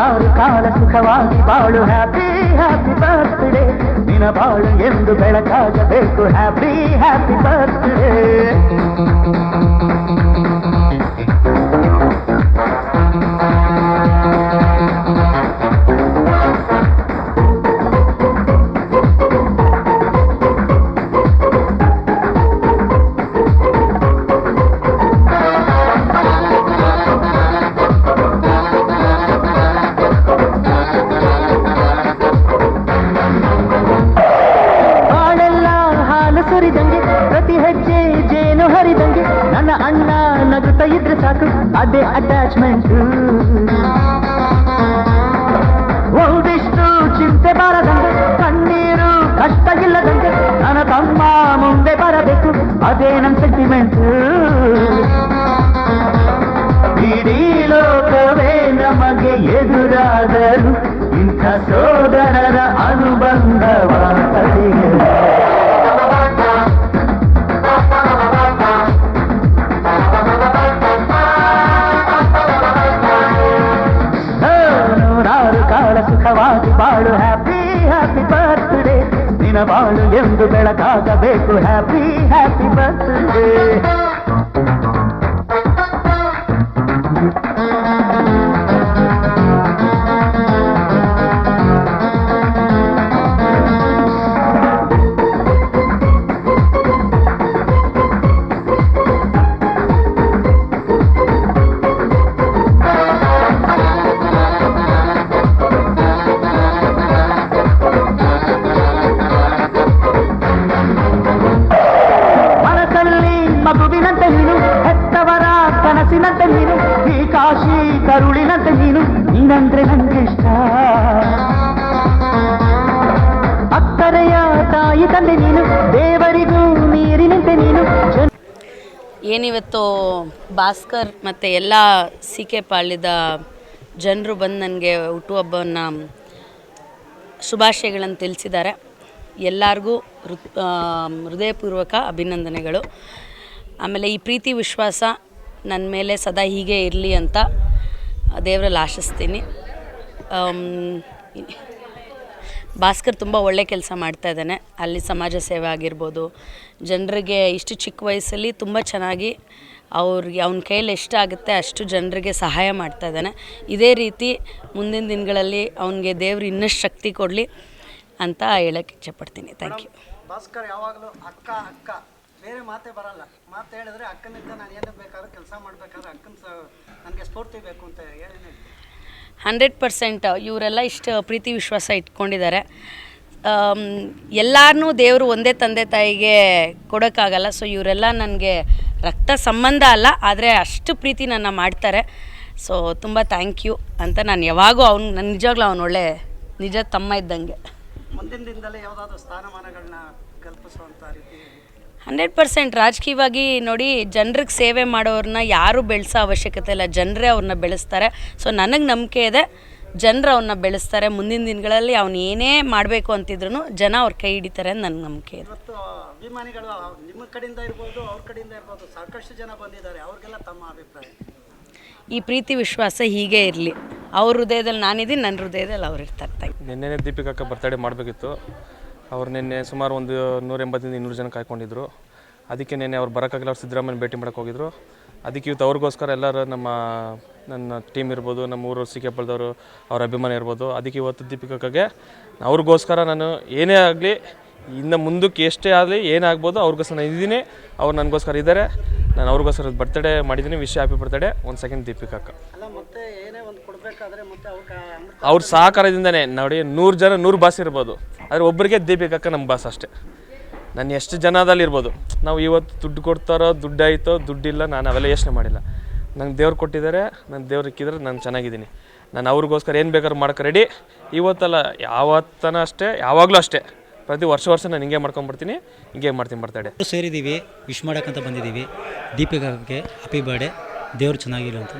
ನೂರಾರು ಕಾಲ ಸುಖವಾಗಿ ಬಾಳು ಹ್ಯಾಪಿ ಹ್ಯಾಪಿ ಬರ್ತ್ಡೇ ನಿನ ಬಾಳು ಎಂದು ಬೆಳಕಾಗಬೇಕು ಹ್ಯಾಪಿ ಹ್ಯಾಪಿ ಬರ್ತ್ಡೇ ನಗುತ್ತಾ ಇದ್ರೆ ಸಾಕು ಅದೇ ಅಟ್ಯಾಚ್ಮೆಂಟ್ ಒಂದಿಷ್ಟು ಚಿಂತೆ ಬಾರದಂಗೆ ಕಣ್ಣೀರು ಕಷ್ಟ ಇಲ್ಲದಂಗೆ ನನ್ನ ತಮ್ಮ ಮುಂದೆ ಬರಬೇಕು ಅದೇ ನನ್ನ ಸೆಂಟಿಮೆಂಟ್ ಇಡೀ ಲೋಕವೇ ನಮಗೆ ಎದುರಾದರು ಇಂಥ ಸೋದರರ ನಿನ ಬಾಳು ಎಂದು ಬೆಳಕಾಗಬೇಕು. ಹ್ಯಾಪಿ ಹ್ಯಾಪಿ ಬರ್ತ್ಡೇ ಕನಸಿನಂತೆ ನೀನು ಈ ಕಾಶಿ ಕರುಳಿನಂತೆ ನೀನು ನೀನಂದ್ರೆ ನಂಗಿಷ್ಟ ಅಕ್ಕರೆಯ ತಾಯಿ ತಂದೆ ನೀನು ದೇವರಿಗೂ ನೀರಿನಂತೆ ನೀನು ಏನಿವತ್ತು ಭಾಸ್ಕರ್ ಮತ್ತು ಎಲ್ಲ ಸಿ ಕೆ ಪಾಳ್ಯದ ಜನರು ಬಂದು ನನಗೆ ಹುಟ್ಟುಹಬ್ಬವನ್ನು ಶುಭಾಶಯಗಳನ್ನು ತಿಳಿಸಿದ್ದಾರೆ. ಎಲ್ಲರಿಗೂ ಹೃದಯಪೂರ್ವಕ ಅಭಿನಂದನೆಗಳು. ಆಮೇಲೆ ಈ ಪ್ರೀತಿ ವಿಶ್ವಾಸ ನನ್ನ ಮೇಲೆ ಸದಾ ಹೀಗೆ ಇರಲಿ ಅಂತ ದೇವರಲ್ಲಿ ಆಶಿಸ್ತೀನಿ. ಭಾಸ್ಕರ್ ತುಂಬ ಒಳ್ಳೆ ಕೆಲಸ ಮಾಡ್ತಾ ಇದ್ದಾನೆ. ಅಲ್ಲಿ ಸಮಾಜ ಸೇವೆ ಆಗಿರ್ಬೋದು. ಜನರಿಗೆ ಇಷ್ಟು ಚಿಕ್ಕ ವಯಸ್ಸಲ್ಲಿ ತುಂಬ ಚೆನ್ನಾಗಿ ಅವ್ರಿಗೆ ಅವನ ಕೈಯಲ್ಲಿ ಎಷ್ಟಾಗುತ್ತೆ ಅಷ್ಟು ಜನರಿಗೆ ಸಹಾಯ ಮಾಡ್ತಾ ಇದ್ದಾನೆ. ಇದೇ ರೀತಿ ಮುಂದಿನ ದಿನಗಳಲ್ಲಿ ಅವನಿಗೆ ದೇವರು ಇನ್ನಷ್ಟು ಶಕ್ತಿ ಕೊಡಲಿ ಅಂತ ಹೇಳೋಕ್ಕೆ ಇಚ್ಛೆಪಡ್ತೀನಿ ಥ್ಯಾಂಕ್ ಯು ಭಾಸ್ಕರ್ ಯಾವಾಗಲೂ ಅಕ್ಕ ಅಕ್ಕ. ಬೇರೆ ಮಾತೇ ಬರಲ್ಲ. ಮಾತು ಹೇಳಿದ್ರೆ ಅಕ್ಕನಿಂದ ನಾನು ಏನು ಬೇಕಾದ್ರೂ ಕೆಲಸ ಮಾಡಬೇಕಾದ್ರೆ ಅಕ್ಕನ ನನಗೆ ಸ್ಫೂರ್ತಿ ಬೇಕು ಅಂತ ಏನೇನು ಹೇಳ್ತೀನಿ ಹಂಡ್ರೆಡ್ ಪರ್ಸೆಂಟ್ ಇವರೆಲ್ಲ ಇಷ್ಟು ಪ್ರೀತಿ ವಿಶ್ವಾಸ ಇಟ್ಕೊಂಡಿದ್ದಾರೆ. ಎಲ್ಲಾರನ್ನೂ ದೇವರು ಒಂದೇ ತಂದೆ ತಾಯಿಗೆ ಕೊಡೋಕ್ಕಾಗಲ್ಲ. ಸೊ ಇವರೆಲ್ಲ ನನಗೆ ರಕ್ತ ಸಂಬಂಧ ಅಲ್ಲ ಆದರೆ ಅಷ್ಟು ಪ್ರೀತಿ ನನ್ನ ಮಾಡ್ತಾರೆ. ಸೊ ತುಂಬ ಥ್ಯಾಂಕ್ ಯು ಅಂತ ನಾನು ಯಾವಾಗೂ ಅವ್ನು ನನ್ನ ನಿಜವಾಗ್ಲೂ ಅವನು ಒಳ್ಳೆ ನಿಜ ತಮ್ಮ ಇದ್ದಂಗೆ. ಮುಂದಿನ ದಿನದಲ್ಲಿ ಯಾವುದಾದ್ರೂ ಸ್ಥಾನಮಾನಗಳನ್ನ ಕಲ್ಪಿಸುವಂಥ ರೀತಿ ಹಂಡ್ರೆಡ್ ಪರ್ಸೆಂಟ್ ರಾಜಕೀಯವಾಗಿ ನೋಡಿ ಜನರಿಗೆ ಸೇವೆ ಮಾಡೋರನ್ನ ಯಾರೂ ಬೆಳೆಸೋ ಅವಶ್ಯಕತೆ ಇಲ್ಲ. ಜನರೇ ಅವ್ರನ್ನ ಬೆಳೆಸ್ತಾರೆ. ಸೊ ನನಗೆ ನಂಬಿಕೆ ಇದೆ. ಜನರು ಅವನ್ನ ಬೆಳೆಸ್ತಾರೆ. ಮುಂದಿನ ದಿನಗಳಲ್ಲಿ ಅವ್ನು ಏನೇ ಮಾಡಬೇಕು ಅಂತಿದ್ರು ಜನ ಅವ್ರ ಕೈ ಹಿಡಿತಾರೆ ಅಂತ ನನಗೆ ನಂಬಿಕೆ ಇದೆ. ಇವತ್ತು ಅಭಿಮಾನಿಗಳು ನಿಮ್ಮ ಕಡೆಯಿಂದ ಇರ್ಬೋದು ಅವ್ರ ಕಡೆಯಿಂದ ಇರ್ಬೋದು ಸಾಕಷ್ಟು ಜನ ಬಂದಿದ್ದಾರೆ. ಅವ್ರಿಗೆಲ್ಲ ತಮ್ಮ ಅಭಿಪ್ರಾಯ. ಈ ಪ್ರೀತಿ ವಿಶ್ವಾಸ ಹೀಗೆ ಇರಲಿ. ಅವ್ರ ಹೃದಯದಲ್ಲಿ ನಾನಿದ್ದೀನಿ ನನ್ನ ಹೃದಯದಲ್ಲಿ ಅವ್ರು ಇರ್ತಾರೆ. ನಿನ್ನೆ ದೀಪಿಕಾ ದೀಪಿಕಕ್ಕ ಬರ್ತಡೇ ಮಾಡಬೇಕಿತ್ತು. ಅವ್ರು ನಿನ್ನೆ ಸುಮಾರು ಒಂದು ನೂರ ಎಂಬತ್ತರಿಂದ ಇನ್ನೂರು ಜನ ಕಾಯ್ಕೊಂಡಿದ್ರು. ಅದಕ್ಕೆ ನಿನ್ನೆ ಅವ್ರು ಬರೋಕ್ಕಾಗಿಲ್ಲ ಅವ್ರು ಸಿದ್ದರಾಮಯ್ಯ ಭೇಟಿ ಮಾಡೋಕೆ ಹೋಗಿದ್ರು. ಅದಕ್ಕೆ ಇವತ್ತು ಅವ್ರಿಗೋಸ್ಕರ ಎಲ್ಲರೂ ನಮ್ಮ ನನ್ನ ಟೀಮ್ ಇರ್ಬೋದು ನಮ್ಮ ಊರು ಸಿ ಕೆ ಪಳ್ದವರು ಅವ್ರ ಅಭಿಮಾನ ಇರ್ಬೋದು. ಅದಕ್ಕೆ ಇವತ್ತು ದೀಪಿಕಾಗೆ ಅವ್ರಿಗೋಸ್ಕರ ನಾನು ಏನೇ ಆಗಲಿ ಇನ್ನು ಮುಂದಕ್ಕೆ ಎಷ್ಟೇ ಆಗಲಿ ಏನಾಗ್ಬೋದು ಅವ್ರಿಗೋಸ್ಕರ ನಾನು ಇದ್ದೀನಿ. ಅವ್ರು ನನಗೋಸ್ಕರ ಇದ್ದಾರೆ. ನಾನು ಅವ್ರಿಗೋಸ್ಕರ ಬರ್ತಡೇ ಮಾಡಿದ್ದೀನಿ. ವಿಶ್ ಹ್ಯಾಪಿ ಬರ್ತಡೇ ಒಂದು ಸೆಕೆಂಡ್ ದೀಪಿಕಾಕ ಅವ್ರ ಸಹಕಾರದಿಂದನೇ ನೋಡಿ ನೂರು ಜನ ನೂರು ಭಾಷೆ ಇರ್ಬೋದು. ಆದರೆ ಒಬ್ಬರಿಗೆ ದೀಪಿಕಕ್ಕ ನಮ್ಮ ಬಾಸ್ ಅಷ್ಟೇ. ನಾನು ಎಷ್ಟು ಜನದಲ್ಲಿರ್ಬೋದು ನಾವು ಇವತ್ತು ದುಡ್ಡು ಕೊಡ್ತಾರೋ, ದುಡ್ಡು ಆಯಿತೋ ದುಡ್ಡಿಲ್ಲ ನಾನು ಅವೆಲ್ಲ ಯೋಚನೆ ಮಾಡಿಲ್ಲ. ನಂಗೆ ದೇವ್ರು ಕೊಟ್ಟಿದ್ದಾರೆ ನನ್ನ ದೇವ್ರು ಇಕ್ಕಿದ್ರೆ, ನಾನು ಚೆನ್ನಾಗಿದ್ದೀನಿ. ನಾನು ಅವ್ರಿಗೋಸ್ಕರ ಏನು ಬೇಕಾದ್ರೂ ಮಾಡ್ಕೊ ರೆಡಿ ಇವತ್ತಲ್ಲ ಯಾವತ್ತನ ಅಷ್ಟೇ, ಯಾವಾಗಲೂ ಅಷ್ಟೇ. ಪ್ರತಿ ವರ್ಷ ವರ್ಷ ನಾನು ಹಿಂಗೆ ಮಾಡ್ಕೊಂಬರ್ತೀನಿ ಹಿಂಗೆ ಮಾಡ್ತೀನಿ ಬರ್ತಡೆ ಸೇರಿದ್ದೀವಿ ವಿಶ್ ಮಾಡೋಕ್ಕಂತ ಬಂದಿದ್ದೀವಿ ದೀಪಿಕಾಗೆ ಹ್ಯಾಪಿ ಬರ್ಡೇ ದೇವ್ರು ಚೆನ್ನಾಗಿಲ್ಲ ಅಂತ